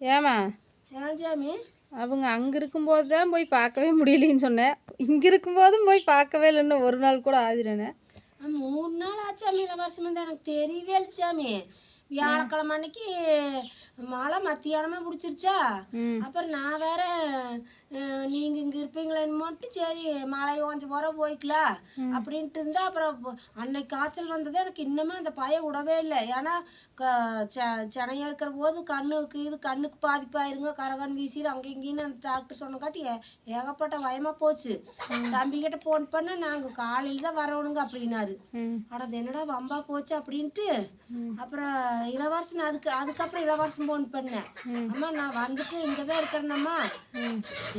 ஏமா ஏன் சாமி அவங்க அங்கே இருக்கும்போது தான் போய் பார்க்கவே முடியலைன்னு சொன்னேன். இங்கே இருக்கும்போதும் போய் பார்க்கவே இல்லைன்னு ஒரு நாள் கூட ஆதிரனே. மூணு நாள் ஆச்சாமி இளவரசம் வந்து. எனக்கு தெரியவே இல்லை சாமி. வியாழக்கிழமை அன்னைக்கு மழை மத்தியானமா பிடிச்சிருச்சா? அப்புறம் நான் வேற அஹ், நீங்க இங்க இருப்பீங்களேன்னு மட்டும் சரி மழை கொஞ்சம் போற போய்க்கலாம் அப்படின்ட்டு இருந்தா அப்புறம் அன்னைக்கு காய்ச்சல் வந்தது எனக்கு இன்னுமே அந்த பயம் விடவே இல்லை. ஏன்னா க- செ- செனையா இருக்கிற போது கண்ணுக்கு இது கண்ணுக்கு பாதிப்பாயிருங்க. கரகன் வீசிடு அங்கே இங்கேன்னு அந்த டாக்டர் சொன்னங்காட்டி ஏ- ஏகப்பட்ட பயமா போச்சு. தம்பி கிட்ட ஃபோன் பண்ண நாங்க காலையில தான் வரணுங்க அப்படின்னாரு. அது என்னடா வம்பா போச்சு அப்படின்ட்டு அப்புறம் இளவரசன் அதுக்கு அதுக்கப்புறம் இளவரசன் ஃபோன் பண்ணேன். அம்மா நான் வந்துட்டு இங்கே தான் இருக்கிறேன்னம்மா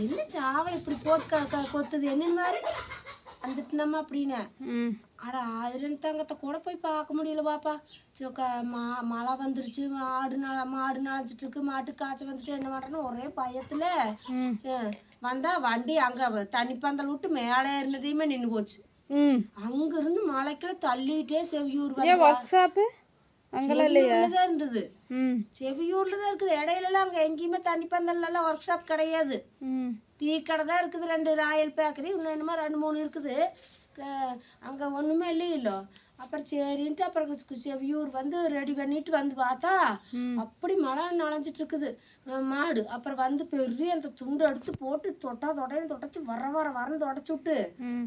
என்ன சாவல் இப்படி போட்டு கொத்துது. என்னன்னு மாதிரி அப்படின்னேன் ம். அட ஆதிரன் தங்கத்தை கூட போய் பார்க்க முடியல பாப்பா. சொக்கா மா மழை வந்துருச்சு. மாடு நா மாடு நாச்சிட்டு இருக்கு. மாட்டுக்கு காய்ச்சல் வந்துட்டு என்ன பண்ணுறேன்னு ஒரே பயத்துல வந்தா வண்டி அங்க தண்ணி பந்தல் விட்டு மேலே இருந்ததையுமே நின்று போச்சு. ம். அங்கிருந்து மலைக்குள்ள தள்ளிட்டே ஒர்க் ஷாப்பு அங்கெல்லாம் இல்லையா? செவியூர்ல தான் இருந்தது. செவியூர்ல தான் இருக்குது. இடையிலலாம் அங்க எங்கேயுமே தண்ணி பந்தல்லாம் ஒர்க் ஷாப் கிடையாது. டீ கடை தான் இருக்குது. ரெண்டு ராயல் பேக்கரி இன்னும் என்னமோ ரெண்டு மூணு இருக்குது. அங்க ஒண்ணுமே இல்லையில்லோ அப்புறம் சரின்ட்டு அப்புறம் செவியூர் வந்து ரெடி பண்ணிட்டு வந்து பார்த்தா அப்படி மழை நனைஞ்சிட்டு இருக்குது மாடு. அப்புறம் வந்து பெரிய அந்த துண்டு எடுத்து போட்டு தொட்டா தொடைன்னு தொடச்சி வர வர வரன்னு தொடச்சி விட்டு.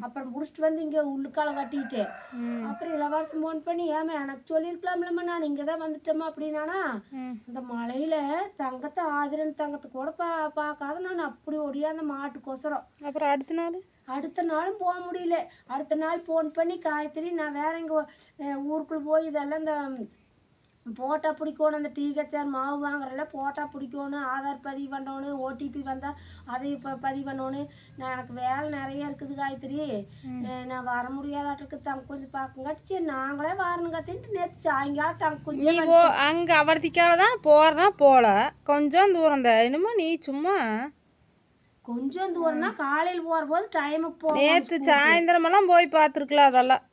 அப்புறம் முடிச்சுட்டு வந்து இங்க உள்ளுக்கால கட்டிட்டேன் ம். அப்புறம் இளவரசம் ஃபோன் பண்ணி ஏமா எனக்கு சொல்லியிருக்கலாம்லம்மா நான் இங்கே தான் வந்துட்டேம்மா அப்படின்னானா ம். இந்த மலையில தங்கத்தை ஆதிரன் தங்கத்தை கூட பா பார்க்காத நான் அப்படி ஒடியாந்த மாட்டுக்கோசரம். அப்புறம் அடுத்த நாள்? அடுத்த நாளும் போக முடியல. அடுத்த நாள் ஃபோன் பண்ணி காயத்ரி நான் வேற இங்கே ஊருக்குள்ள போய் இதெல்லாம் இந்த போட்டா பிடிக்கணும் அந்த டீகச்சார் மாவு வாங்குறல போட்டா பிடிக்கணும் ஆதார் பதிவு பண்ணணும் ஓடிபி வந்தால் அதை இப்போ பதிவு பண்ணணும் நான் எனக்கு வேலை நிறைய இருக்குது காயத்ரி. நான் வர முடியாதாட்டுக்கு தங்க கொஞ்சம் பார்க்குங்காட்டி சரி நாங்களே வரணும் கத்தின்ட்டு நேற்று சாயங்காலம் தங்க கொஞ்சம் அங்கே அவர்த்திக்கால தான் போகிறனா போகல கொஞ்சம் தூரம் தான் என்னமோ நீ சும்மா கொஞ்சம் தூரம்னா காலையில் போகிற போது டைமுக்கு போ நேற்று சாயந்தரமெல்லாம் போய் பார்த்துருக்கலாம் அதெல்லாம்.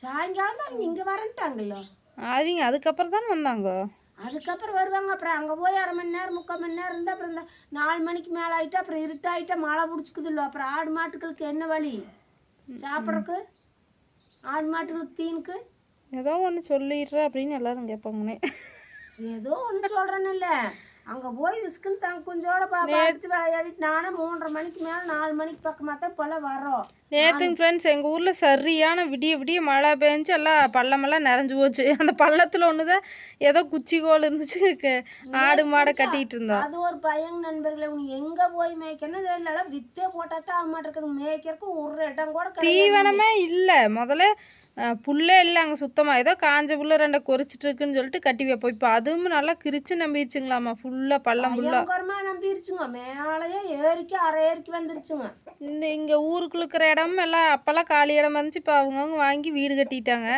சாயங்காலம் தான் அவங்க இங்கே வரன்ட்டாங்கல்ல. அவங்க அதுக்கப்புறம் தானே வந்தாங்க. அதுக்கப்புறம் வருவாங்க அப்புறம் அங்கே போய் அரை மணி நேரம் முக்கால் மணி நேரம் இருந்தால் அப்புறம் இந்த நாலு மணிக்கு மேலே ஆகிட்டு அப்புறம் இருட்டாயிட்டா மழை பிடிச்சிக்குது இல்லை அப்புறம் ஆடு மாட்டுகளுக்கு என்ன வழி? சாப்பிட்றதுக்கு? ஆடு மாட்டுகளுக்கு தீனுக்கு? ஏதோ ஒன்று சொல்லிடுற அப்படின்னு எல்லாரும் கேட்பாங்கண்ணே ஏதோ ஒன்று சொல்கிறேன்னு இல்லை. அங்கே போய் விஸ்குன்னு தங்க குஞ்சோட பார்த்துட்டு விளையாடிட்டு நானே மூன்றரை மணிக்கு மேலே நாலு மணிக்கு பக்கமாக தான் இப்போல்லாம் வரோம் நேற்றுங்க ஃப்ரெண்ட்ஸ் எங்கள் ஊரில் சரியான விடிய விடிய மழை பெஞ்சு எல்லாம் பள்ளமெல்லாம் நிறைஞ்சு போச்சு. அந்த பள்ளத்தில் ஒன்று தான் ஏதோ குச்சி கோல் இருந்துச்சு. ஆடு மாடை கட்டிகிட்டு இருந்தோம். அது ஒரு பையன் நண்பர்களே உனி எங்கே போய் மேய்க்கணும் தெரியல. வித்தே போட்டால் தான் ஆக மாட்டேங்குது. மேய்க்கிறதுக்கு ஒரு இடம் கூட தீவனமே இல்லை. முதல்ல புல்லே இல்லை அங்கே சுத்தமாக ஏதோ காஞ்ச புல்ல ரெண்டை இருக்குன்னு சொல்லிட்டு கட்டி வைப்போம் இப்போ அதுவும் நல்லா கிரிச்சு நம்பிடுச்சுங்களாம்மா ஃபுல்லாக பள்ளம் புல்லா பயங்கரமா நம்பிருச்சுங்க. மேலேயே ஏறிக்கு அரை ஏறிக்கு வந்துருச்சுங்க. இந்த இங்கே ஊருக்குள்ள இருக்கிற இடம் எல்லாம் அப்போல்லாம் காலி இடம் இருந்துச்சு. இப்போ அவங்கவுங்க வாங்கி வீடு கட்டிட்டாங்க.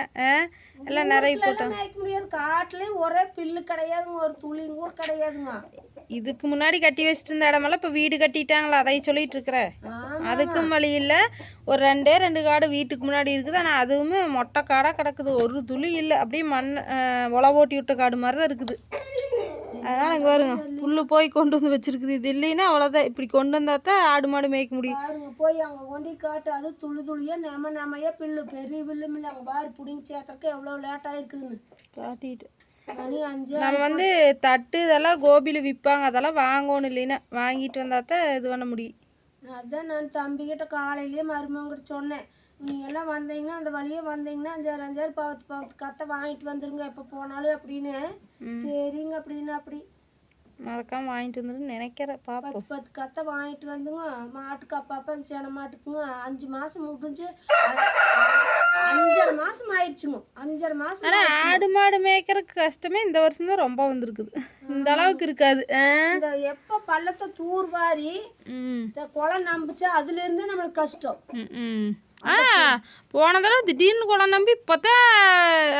எல்லாம் நிறைய போட்டோம். காட்டுலயும் ஒரே பில்லு கிடையாதுங்க. ஒரு துளியும் கூட கிடையாதுங்க. இதுக்கு முன்னாடி கட்டி வச்சுட்டு இருந்த இடமெல்லாம் இப்போ வீடு கட்டிட்டாங்களா? அதை சொல்லிட்டு இருக்கிற அதுக்கும் வழி இல்லை ஒரு ரெண்டே ரெண்டு காடு வீட்டுக்கு முன்னாடி இருக்குது. ஆனால் அதுவுமே மொட்டை காடாக கிடக்குது. ஒரு துளி இல்லை. அப்படியே மண் உழவு ஓட்டி விட்ட காடு மாதிரி தான் இருக்குது. அதனால் இங்கே வருங்க புல்லு போய் கொண்டு வந்து வச்சிருக்குது. இது இல்லைன்னா அவ்வளோதான் இப்படி கொண்டு வந்தால் தான் ஆடு மாடு மேய்க்க முடியும். பாருங்க போய் அங்க கொண்டு காட்டு அது துளி துளியா நெம நெமையா பில்லு. பெரிய பில்லு மில்ல அங்க பாரு புடிங்கி சேர்த்துறக்கு எவ்வளவு லேட் ஆயிருக்குதுன்னு. காட்டிட்டு. நம்ம வந்து தட்டு இதெல்லாம் கோபியில் விற்பாங்க அதெல்லாம் வாங்கணும் இல்லைன்னா வாங்கிட்டு வந்தால் தான் இது பண்ண முடியும் அதான் நான் தம்பிக்கிட்ட காலையிலேயே மருமகிட்ட சொன்னேன். நீங்க எல்லாம் வந்தீங்கன்னா அந்த வழியே வந்தீங்கன்னா அஞ்சாறு அஞ்சாறு பத்து பத்து கத்தை வாங்கிட்டு வந்துருங்க. எப்போ போனாலும் அப்படின்னு சரிங்க அப்படின்னு அப்படி. மறக்காம வாங்கிட்டு வந்துட்டு நினைக்கிறேன். பத்து பத்து கத்தை வாங்கிட்டு வந்துங்க. மாட்டுக்கு அப்பப்போ சென மாட்டுக்குங்க. அஞ்சு மாசம் முடிஞ்சு அஞ்சரை மாசம் ஆயிடுச்சுங்க அஞ்சரை மாசம் ஆனால் ஆடு மாடு மேய்க்கிறதுக்கு கஷ்டமே இந்த வருஷம் தான் ரொம்ப வந்திருக்குது. இந்த அளவுக்கு இருக்காது? இந்த எப்போ பள்ளத்தை தூர்வாரி இந்த குளம் நம்பிச்சா அதுல இருந்து நம்மளுக்கு கஷ்டம். ஆ போன தடவை திடீர்னு குளம் நம்பி இப்போதான்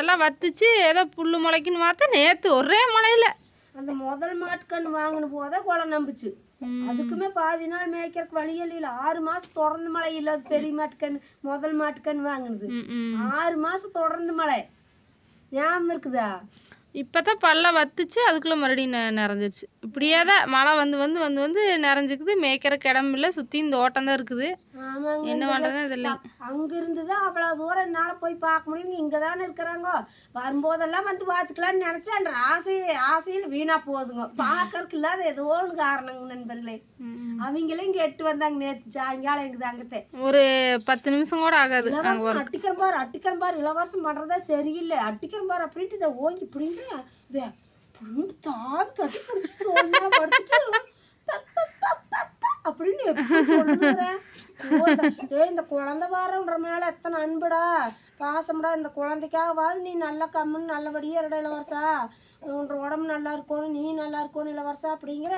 எல்லாம் வத்துச்சு ஏதோ புல்லு முளைக்குன்னு பார்த்தா நேற்று ஒரே மழையில். அந்த முதல் மாட்டுக்கன்று வாங்கின போதே குளம் நம்பிச்சு. அதுக்குமே பாதி நாள் மேய்க்கிறதுக்கு வழி இல்லை ஆறு மாசம் தொடர்ந்து மழை இல்லை பெரிய மாட்டுக்கன்று முதல் மாட்டுக்கன்று வாங்கினது. ஆறு மாசம் தொடர்ந்து மழை. ஞாபகம் இருக்குதா? இப்போ தான் பல்ல வத்துச்சு அதுக்குள்ளே மறுபடியும் நெ- நிறைஞ்சிருச்சு. இப்படியே தான் மழை வந்து வந்து வந்து வந்து நிறைஞ்சிக்குது. மேய்க்கிறக்கு இடம் இல்லை சுற்றி இந்த ஓட்டம் தான் இருக்குது. ஆமாங்க என்ன பண்ணுறதுன்னு இதில்லை அங்கிருந்து தான் அவ்வளோ தூரம் என்னால் போய் பார்க்க முடியும். இங்கே தானே இருக்கிறாங்க. வரும்போதெல்லாம் வந்து பார்த்துக்கலான்னு நினச்சேன் ஆசை ஆசையில் வீணாக போகுதுங்க. பார்க்கறதுக்கு இல்லாத ஏதோ ஒன்று காரணங்க நண்பர்களே. அவங்களும் இங்கே எட்டு வந்தாங்க நேற்று சாயங்காலம் எங்கள் தங்கத்தை. ஒரு பத்து நிமிஷம் கூட ஆகாது. அங்கே இளவரசம் அட்டிக்கிறன் பார் அட்டிக்கிறன் பார் இளவரசம் பண்ணுறதே சரியில்லை. அட்டிக்கிறன் பார் அப்படின்ட்டு இதை ஓங்கி பிடிங்க தாவி கட்டி பிடிச்சிட்டு படுத்துட்டு அப்படின்னு எப்படி ஏய் இந்த குழந்தை வாரன்ற மேல எத்தனை அன்புடா பாசம்டா இந்த குழந்தைக்காகவாது நீ நல்லா கம்முன்னு நல்லபடியா இருடா இளவரசா. உன்ற உடம்பு நல்லா இருக்கணும் நீ நல்லா இருக்கணும் இளவரசா அப்படிங்கிற?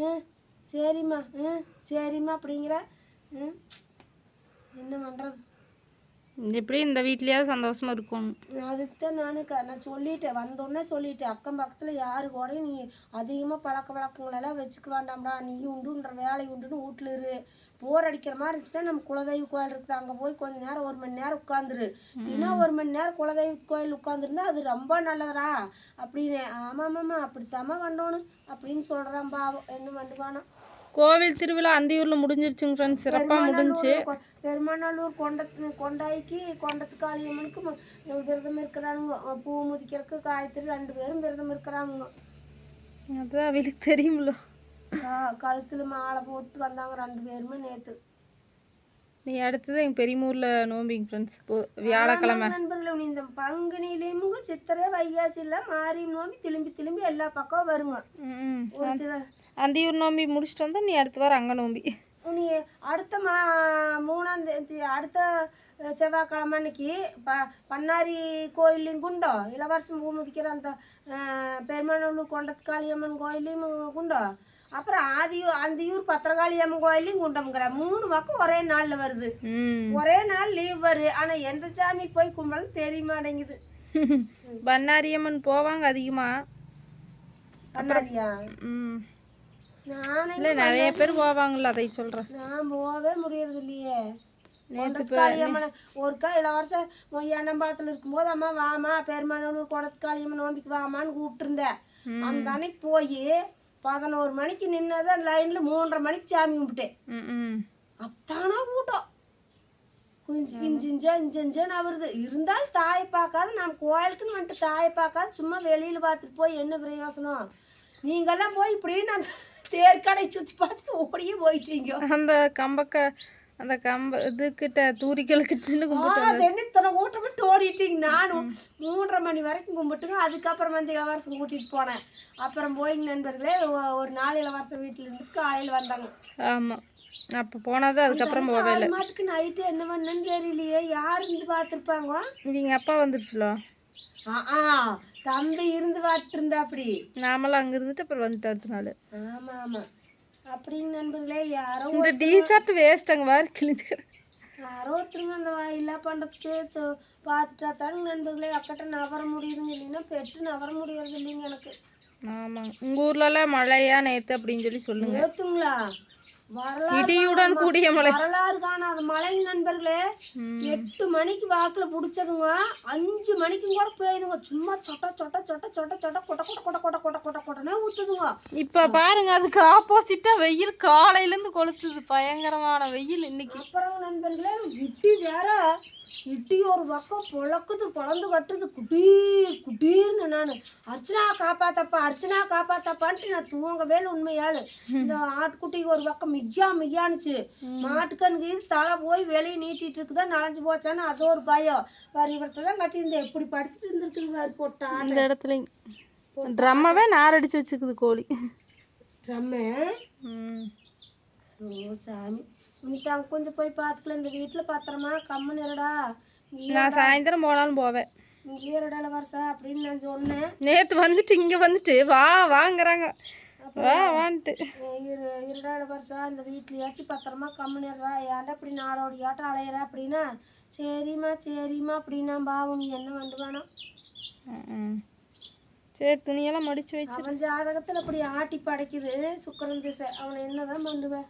ம் சரிம்மா ம் சரிம்மா அப்படிங்கிற? ம் என்ன பண்ணுறது எப்படி இந்த வீட்லயாவது சந்தோஷமா இருக்கும்? அதுக்கு தான் நான் க நான் சொல்லிட்டேன் வந்தோடனே சொல்லிட்டேன் அக்கம் பக்கத்தில் யாரு கூடயும் நீ அதிகமாக பழக்க வழக்கங்களெல்லாம் வச்சுக்க வேண்டாம்டா நீ உண்டுன்ற வேலை உண்டுன்னு வீட்டுல இரு. போர் அடிக்கிற மாதிரி இருந்துச்சுன்னா நம்ம குலதெய்வ கோயில் இருக்குது அங்கே போய் கொஞ்ச நேரம் ஒரு மணி நேரம் உட்காந்துரு. தினம் ஒரு மணி நேரம் குலதெய்வ கோயில் உட்காந்துருந்தா அது ரொம்ப நல்லதுடா அப்படின்னு. ஆமாம் ஆமாம்மா அப்படித்தாம்மா வந்தோணும் அப்படின்னு சொல்கிறான் பாவம் என்ன பண்ணுவானோ. கோவில் திருவிழா அந்தியூர்ல முடிஞ்சிருச்சுங்க ஃப்ரெண்ட்ஸ் சிறப்பா முடிஞ்சு. பெருமாநல்லூர் கொண்டத்து கொண்டாய்க்கு கொண்டத்து காளியம்மனுக்கு விரதம் இருக்கிறானுங்க பூ முதிக்கிறதுக்கு காயத்ரி ரெண்டு பேரும் விரதம் இருக்கிறாங்க. அதான் அவளுக்கு தெரியும்ல. கழுத்துல மாலை போட்டு வந்தாங்க ரெண்டு பேருமே நேத்து. நீ அடுத்தது எங்கள் பெரியமூரில் நோம்பிங்க ஃப்ரெண்ட்ஸ் இப்போ வியாழக்கிழமை. நண்பர்களே இந்த பங்குனிலையும் சித்திரை வைகாசி எல்லாம் மாறி நோம்பி திரும்பி திரும்பி எல்லா பக்கம் வருங்க. ஒரு சில அந்தியூர் நோம்பி முடிச்சிட்டு வந்தா நீ அடுத்த வாரம் அங்கே நோம்பி நீ அடுத்த மா மூணாம் தேதி அடுத்த செவ்வாய்க்கிழமை அன்னைக்கு ப பண்ணாரி கோயிலையும் குண்டோ? இளவரசம் பூ முதிக்கிற அந்த அஹ், பெருமாநல்லூர் கொண்டத்து காளியம்மன் கோயிலையும் குண்டோ? அப்புறம் ஆதியூர் அந்தியூர் பத்திரகாளியம்மன் கோயிலையும் குண்டம்ங்கிற. மூணு பக்கம் ஒரே நாளில் வருது. ஒரே நாள் லீவ் வரு. ஆனால் எந்த சாமி போய் கும்பலும் தெரிய மாட்டேங்குது. பண்ணாரியம்மன் போவாங்க அதிகமாக பண்ணாரியா? ம். இல்லை நிறைய பேர் போவாங்கல்ல அதை சொல்கிறேன் நான் போகவே முடியறது இல்லையே. கொண்டத்துக்காளியம்மன் ஒருக்கா இளவரசம் எண்ணம்பாளத்தில் இருக்கும்போது அம்மா வாமா பெருமானூர் கொடத்துக்காளியம்மன் நோம்பிக்கு வாமான்னு கூப்பிட்டுருந்தேன். அந்த அன்னைக்கு போய் பதினோரு மணிக்கு நின்னதான் லைன்ல மூன்றரை மணிக்கு சாமி கும்பிட்டேன். அத்தானா கூட்டம். இஞ்சிஞ்சா இஞ்சிஞ்சான்னு வருது இருந்தாலும் தாயை பார்க்காத நம்ம கோயிலுக்குன்னு வந்துட்டு தாயை பார்க்காத சும்மா வெளியில பார்த்துட்டு போய் என்ன பிரயோசனம்? நீங்கெல்லாம் போய் இப்படின்னு அந்த தேர்க்கடை சுற்றி பார்த்து ஓடியே போயிட்டீங்க. அந்த கம்பக்க அந்த கம்ப இதுக்கிட்ட தூரிகளுக்கிட்ட ஆ, கும்பிட்டு என்ன இத்தனை கூட்டம் விட்டு ஓடிட்டீங்க? நானும் மூன்றரை மணி வரைக்கும் கும்பிட்டுங்க அதுக்கப்புறம் வந்து இளவரசம் கூட்டிட்டு போனேன். அப்புறம் போயிங்க நண்பர்களே ஒரு நாள் இளவரசம் வீட்டில் இருந்துட்டு காலையில் வந்தாங்க. ஆமாம் அப்போ போனது அதுக்கப்புறம் ஆறு மாட்டுக்கு நைட்டு என்ன பண்ணேன்னு தெரியலையே. யார் இருந்து பார்த்துருப்பாங்க? இவங்க அப்பா வந்துடுச்சுலோ? ஆ. தம்பி இருந்து பார்த்துருந்தா அப்படி நாமெல்லாம் அங்கே இருந்துட்டு அப்புறம் வந்துட்டு நாள். ஆமா ஆமா. அப்படிங்க நண்பர்களே யாரோ இந்த டிஷர்ட் வேஸ்ட் அங்கே வேறு கிழிஞ்சு. யாரோ ஒருத்தருங்க அந்த வாயிலா பண்ணுறதுக்கு தொ- பார்த்துட்டா தாங்க நண்பர்களே. அக்கட்ட நவர முடியுதுங்க இல்லைன்னா பெட்டு நவர முடியறது இல்லைங்க எனக்கு. ஆமாங்க. உங்கள் ஊர்லலாம் மழையா நேற்று அப்படின்னு சொல்லி சொல்லுங்க. வரலாறு இடியுடன் கூடிய மழை வரலாறு காணாத மழைங்க நண்பர்களே. எட்டு மணிக்கு வாக்குல புடிச்சதுங்க. அஞ்சு மணிக்கும் கூட பெய்யுதுங்க சும்மா சொட்ட சொட்ட சொட்ட சொட்ட சொட்ட கொட்ட கொட்ட கொட்ட கொட்ட கொட்ட கொட்ட கொட்டனே ஊத்துதுங்க. இப்போ பாருங்க அதுக்கு ஆப்போசிட்டாக வெயில் காலையிலேருந்து கொளுத்துது. பயங்கரமான வெயில் இன்னைக்கு. அப்புறம் நண்பர்களே இட்டி வேற. இட்டி ஒரு பக்கம் பொழக்குது பொழந்து கட்டுது. குட்டீர் குட்டீர்னு நான். அர்ச்சனா காப்பாத்தப்பா அர்ச்சனா காப்பாத்தப்பான்ட்டு நான் தூங்கவே உண்மையாளு இந்த ஆட்டுக்குட்டிக்கு ஒரு பக்கம் மிய்யா மிய்யானுச்சு மாட்டுக்கணுக்கு தலை போய் வெளியே நீட்டிட்டு இருக்குதா நனைஞ்சு போச்சான்னு அது ஒரு பயம். வரிவரத்தை தான் கட்டியிருந்தேன். எப்படி படுத்துட்டு இருந்திருக்குது அது போட்டா இந்த இடத்துல ட்ரம்மவே நார் அடிச்சு வச்சுக்குது கோழி. ரம்மே ம். ஸோ சாமி. இன்னைக்கு கொஞ்சம் போய் பார்த்துக்கலாம். இந்த வீட்டில் பத்திரமா? கம்முன்னு இருடா. இங்கே நான் சாயந்தரம் போனாலும் போவேன். இங்கேயே இருடா வருஷா அப்படின்னு நான் சொன்னேன். நேற்று வந்துட்டு இங்கே வந்துட்டு வா வாங்குறாங்க. வா வான்ட்டு. அஹ் இரு இருடா வருஷா இந்த வீட்லயாச்சும் பத்திரமா கம்முன்னு இருடா ஏன்டா இப்படி நாடோடியாட்டம் அலையிற அப்படின்னா? சரிம்மா சரிம்மா அப்படின்னா பாவம் நீ என்ன பண்ணுவானா ம். சரி துணியெல்லாம் மடிச்சு வச்சு அவன் ஜாதகத்தில் அப்படி ஆட்டி படைக்குது சுக்கரன் திசை. அவனை என்னதான் பண்ணுவேன்